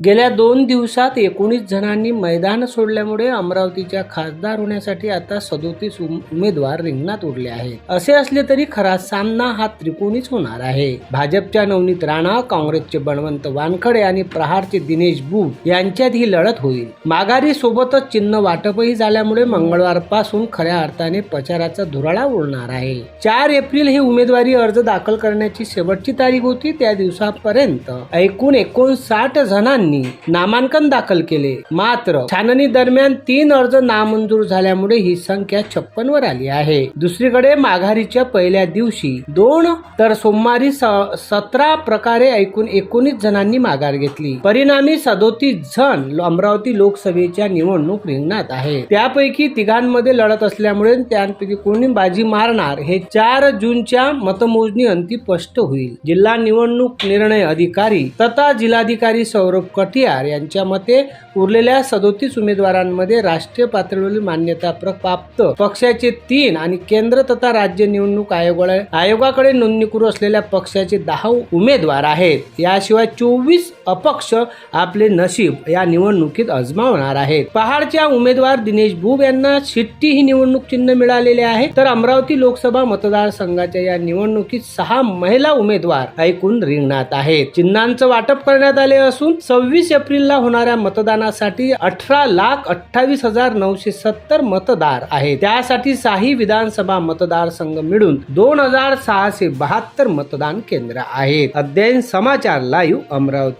गेल्या दोन दिवसात एकोणीस जणांनी मैदान सोडल्यामुळे अमरावतीच्या खासदार होण्यासाठी आता सदोतीस उमेदवार रिंगणात उरले आहेत. असे असले तरी खरा सामना हा त्रिकोणीच होणार आहे. भाजपच्या नवनीत राणा काँग्रेसचे बळवंत वानखडे आणि प्रहारचे दिनेश बुट यांच्यात ही लढत होईल. माघारी सोबतच चिन्ह वाटपही झाल्यामुळे मंगळवारपासून खऱ्या अर्थाने प्रचाराचा धुराळा उडणार आहे. चार एप्रिल ही उमेदवारी अर्ज दाखल करण्याची शेवटची तारीख होती त्या दिवसापर्यंत. एकूण एकोणसाठ जणांनी नामांकन दाखल केले. मात्र छाननी दरम्यान तीन अर्ज नामंजूर झाल्यामुळे ही संख्या छप्पन वर आली आहे. दुसरीकडे माघारीच्या पहिल्या दिवशी दोन तर सोमवारी सतरा प्रकारे ऐकून एकोणीस जणांनी माघार घेतली. परिणामी सदोतीस जण अमरावती लोकसभेच्या निवडणूक रिंगणात आहे त्यापैकी तिघांमध्ये लढत असल्यामुळे त्यांपैकी कोणी बाजी मारणार हे चार जूनच्या मतमोजणी अंती स्पष्ट होईल. जिल्हा निवडणूक निर्णय अधिकारी तथा जिल्हाधिकारी सौरभ कटियार यांच्या मते उरलेल्या सदोतीस उमेदवारांमध्ये राष्ट्रीय पातळीवरील मान्यता प्राप्त. पक्षाचे तीन आणि केंद्र तथा राज्य निवडणूक आयोगाला आयोगाकडे नोंदणीकृत असलेल्या पक्षाचे दहा उमेदवार आहेत. याशिवाय चोवीस अपक्ष आपले नशीब या निवडणुकीत अजमावणार आहेत. पहाडच्या उमेदवार दिनेश भूब यांना शिट्टी ही निवडणूक चिन्ह मिळालेले आहे. तर अमरावती लोकसभा मतदारसंघाच्या या निवडणुकीत सहा महिला उमेदवार ऐकून रिंगणात आहेत. चिन्हांचं वाटप करण्यात आले असून सव्वीस एप्रिलला होणाऱ्या मतदानासाठी अठरा लाख अठ्ठावीस हजार नऊशे सत्तर मतदार आहेत. त्यासाठी साही विधानसभा मतदारसंघ मिळून दोन हजार सहाशे बहात्तर मतदान केंद्र आहेत. अध्ययन समाचार लाईव्ह अमरावती.